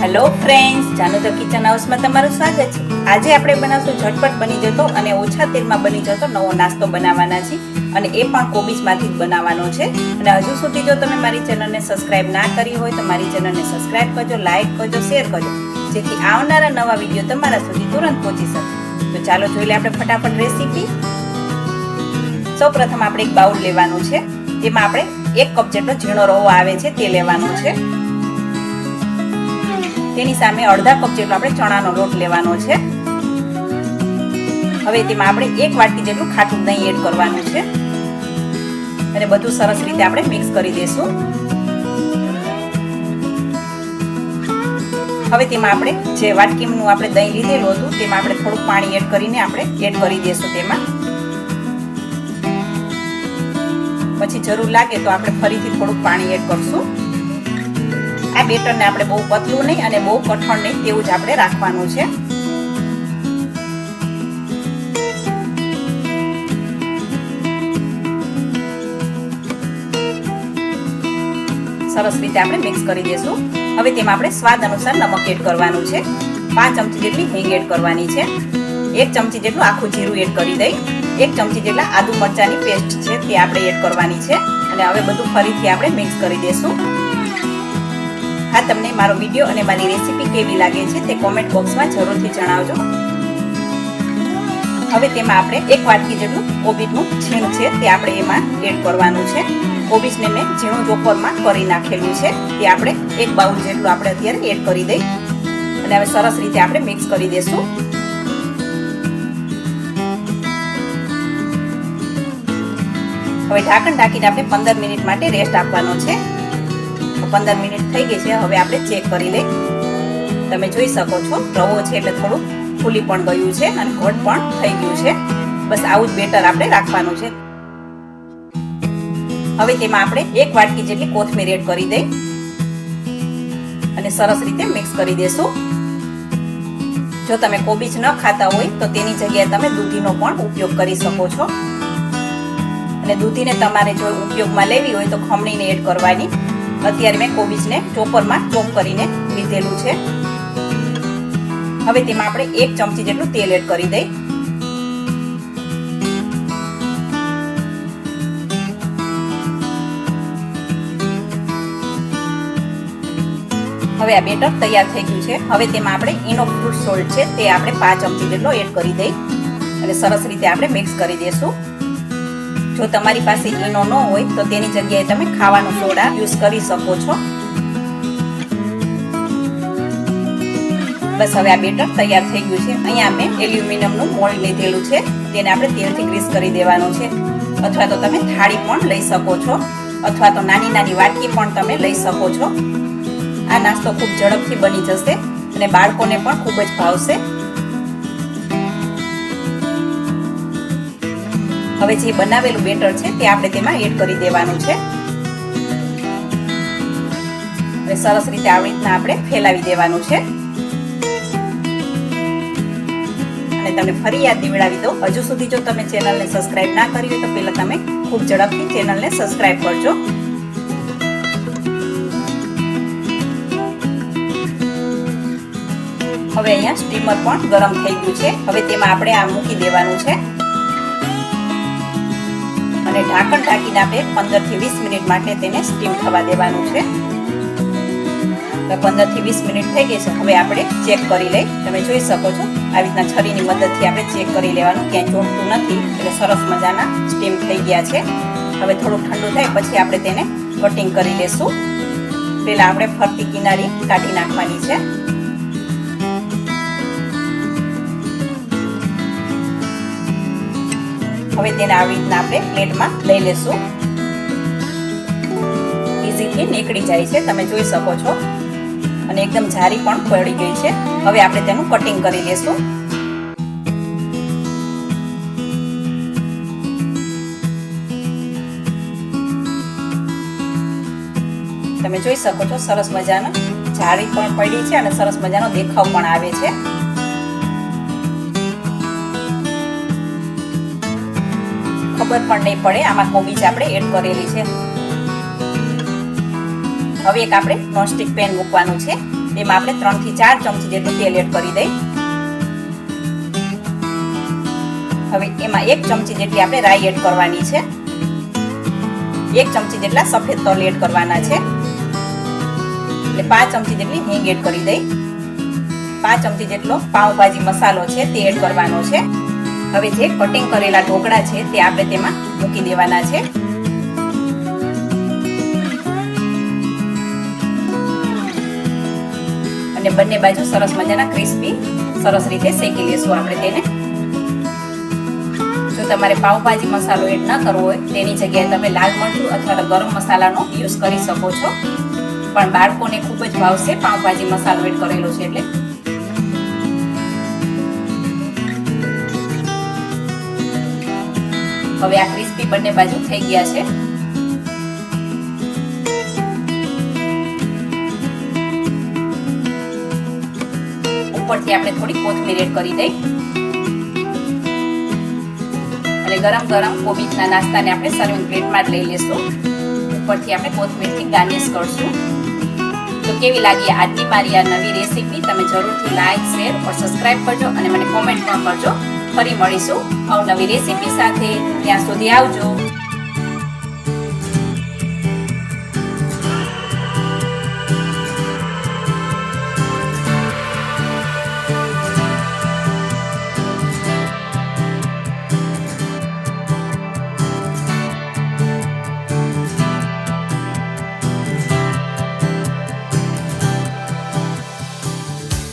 Hello friends Janu the kitchen હાઉસમાં તમારું સ્વાગત છે. આજે આપણે બનાવશું ઝટપટ બની જતો અને ઓછા તેલમાં બની જતો નવો નાસ્તો બનાવવાના છે અને એ પણ કોબીજમાંથી જ બનાવવાનો છે. અને હજુ સુધી જો તમે મારી ચેનલને સબસ્ક્રાઇબ ના કરી હોય તો મારી ચેનલને સબસ્ક્રાઇબ કરજો લાઇક કરજો શેર કરજો. જેથી આવનારા નવા વીડિયો તમારા સુધી તુરંત પહોંચી શકે. તો ચાલો જોઈ લે આપણે ફટાફટ રેસીપી સૌ પ્રથમ આપણે એક બાઉલ લેવાનું છે. તેમાં આપણે એક કપ જેટલો ઝીણો રવો આવે છે તે લેવાનો છે. તેની સામે અડધા કપ જેટલો આપણે ચણાનો લોટ લેવાનો છે. હવે તેમાં આપણે એક વાટકી જેટલું ખાટું દહીં એડ કરવાનું છે. અને બધું સરસ રીતે આપણે મિક્સ કરી દઈશું હવે તેમાં આપણે જે વાટકીનું આપણે દહીં લીધેલું હતું, તેમાં આપણે થોડુંક પાણી એડ કરીને આપણે એડ કરી દઈશું તેમાં. પછી જરૂર લાગે તો આપણે ફરીથી થોડુંક પાણી એડ કરશું. આ બેટરને આપણે બહુ પતલું નહીં અને બહુ કઠણ નહીં તેવું જ આપણે રાખવાનું છે. સરસ રીતે આપણે મિક્સ કરી દઈશું હવે તેમાં આપણે સ્વાદ અનુસાર નમક એડ કરવાનું છે. પાંચ ચમચી જેટલી હિંગ એડ કરવાની છે. એક ચમચી જેટલું આખું જીરું એડ કરી દઈ. એક ચમચી જેટલા આદુ મરચાની પેસ્ટ છે તે આપણે એડ કરવાની છે. અને હવે બધું ફરીથી આપણે મિક્સ કરી દઈશું હા, તમને મારો વીડિયો અને મારી રેસીપી કેવી લાગે છે તે કોમેન્ટ બોક્સમાં જરૂરથી જણાવજો. હવે તેમાં આપણે એક વાટકી જેટલું કોબીજનું છીણ છે તે આપણે એમાં એડ કરવાનું છે. કોબીજને મેં ઝીણું ચોપરમાં કરી નાખેલું છે. તે આપણે એક બાઉલ જેટલું આપણે અત્યારે એડ કરી દઈ. અને હવે સરસ રીતે આપણે મિક્સ કરી દઈશું હવે ઢાંકણ ઢાંકીને આપણે પંદર મિનિટ માટે રેસ્ટ આપવાનો છે. પંદર મિનિટ થઈ ગઈ છે. હવે આપણે ચેક કરી લઈ તમે જોઈ શકો છો, રવો છે એટલે થોડું ફૂલી પણ ગયું છે અને ઘટ પણ થઈ ગયું છે. બસ આવું જ બેટર આપણે રાખવાનું છે. હવે તેમાં આપણે એક વાટકી જેટલી કોથમીર એડ કરી દઈ અને સરસ રીતે મિક્સ કરી દેશું. જો તમે કોબીજ ન ખાતા હોય તો તેની જગ્યાએ તમે દૂધીનો પણ ઉપયોગ કરી શકો છો. અને દૂધીને તમારે જો ઉપયોગમાં લેવી હોય તો ખમણીને એડ કરવાની. અત્યારે મેં કોબીજને ચોપરમાં ચોપ કરીને લીધેલું છે. હવે તેમાં આપણે એક ચમચી જેટલું તેલ એડ કરી દઈ. હવે આ બેટર તૈયાર થઈ ગયું છે. હવે તેમાં આપણે ઇનો ફ્રૂટ સોલ્ટ છે તે આપણે પાંચ ચમચી જેટલો એડ કરી દઈ. અને સરસ રીતે આપણે મિક્સ કરી દઈશું જો તમારી પાસે ઈનો ન હોય, તો તેની જગ્યાએ તમે ખાવાનો સોડા યુઝ કરી શકો છો. બસ હવે આ બેટર તૈયાર થઈ ગયું છે. અહીંયા મેં એલ્યુમિનિયમનું મોલ્ડ લીધેલું છે. તેને આપણે તેલથી ગ્રીસ કરી દેવાનું છે. અથવા તો તમે થાળી પણ લઈ શકો છો. અથવા તો નાની નાની વાટકી પણ તમે લઈ શકો છો. આ નાસ્તો ખૂબ ઝડપથી બની જશે અને બાળકોને પણ ખૂબ જ ભાવશે. હવે જે બનાવેલું બેટર છે તે આપણે તેમાં એડ કરી દેવાનું છે. હવે સરસ રીતે આવી રીતના આપણે ફેલાવી દેવાનું છે. અને તમને ફરી યાદ દીવડાવી દો હજુ સુધી જો તમે ચેનલને સબસ્ક્રાઇબ ના કરી હોય તો પહેલા તમે ખૂબ ઝડપથી ચેનલને સબસ્ક્રાઇબ કરજો. હવે અહીંયા સ્ટીમર પણ ગરમ થઈ ગયું છે. હવે તેમાં આપણે આ મૂકી દેવાનું છે. અને ઢાંકણ ઢાંકીને આપણે પંદરથી વીસ મિનિટ માટે તેને સ્ટીમ થવા દેવાનું છે. પંદરથી વીસ મિનિટ થઈ ગઈ છે. હવે આપણે ચેક કરી લઈ. તમે જોઈ શકો છો, આવી રીતના છરીની મદદથી આપણે ચેક કરી લેવાનું. ક્યાંય ચોટતું નથી, એટલે સરસ મજાના સ્ટીમ થઈ ગયા છે. હવે થોડું ઠંડુ થાય, પછી આપણે તેને કટિંગ કરી લેશું. પહેલાં આપણે ફરતી કિનારી કાઢી નાખવાની છે. હવે તેને આવી રીતના આપણે પ્લેટમાં લઈ લેશું. ઇઝીથી નીકળી જાય છે, તમે જોઈ શકો છો. અને એકદમ જારી પણ પડી ગઈ છે. હવે આપણે તેનું કટિંગ કરી લેશું. તમે જોઈ શકો છો, સરસ મજાનો જાળી પણ પડી છે અને સરસ મજાનો દેખાવ પણ આવે છે. ખબર પણ નહીં પડે. આમાં કોબીજ આપણે એડ કરેલી છે. હવે એક આપણે નોનસ્ટિક પેન મૂકવાનું છે. એમાં આપણે ત્રણથી ચાર ચમચી જેટલું તેલ એડ કરી દઈ. હવે એમાં એક ચમચી જેટલી આપણે રાઈ એડ કરવાની છે. એક ચમચી જેટલા સફેદ તલ એડ કરવાના છે. એટલે પાંચ ચમચી જેટલી હિંગ એડ કરી દઈ. પાંચ ચમચી જેટલો પાઉંભાજી મસાલો છે તે એડ કરવાનો છે. હવે જે કટિંગ કરેલા ઢોકળા છે તે આપણે તેમાં મૂકી દેવાના છે. અને બંને બાજુ સરસ મજાના ક્રિસ્પી સરસ રીતે શેકી લેશું આપણે તેને. જો તમારે પાવભાજી મસાલો એડ ના કરવો હોય, તેની જગ્યાએ તમે લાલ મરચું અથવા તો ગરમ મસાલાનો યુઝ કરી શકો છો. પણ બાળકોને ખૂબ જ ભાવશે પાવભાજી મસાલો એડ કરેલો છે એટલે. હવે આ ક્રિસ્પી બંને બાજુ થઈ ગયા છે. ઉપરથી આપણે થોડી કોથમીર એડ કરી દઈ. અને ગરમ ગરમ કોબીજના નાસ્તાને આપણે સર્વિંગ પ્લેટમાં જ લઈ લેશું. ઉપરથી આપણે કોથમીરથી ગાર્નિશ કરશું. તો કેવી લાગી આજની મારી આ નવી રેસીપી તમે જરૂરથી લાઈક શેર ઓર સબસ્ક્રાઇબ કરજો અને મને કોમેન્ટ પણ કરજો. ફરી મળીશું અવનવી રેસીપી સાથે ત્યાં સુધી આવજો.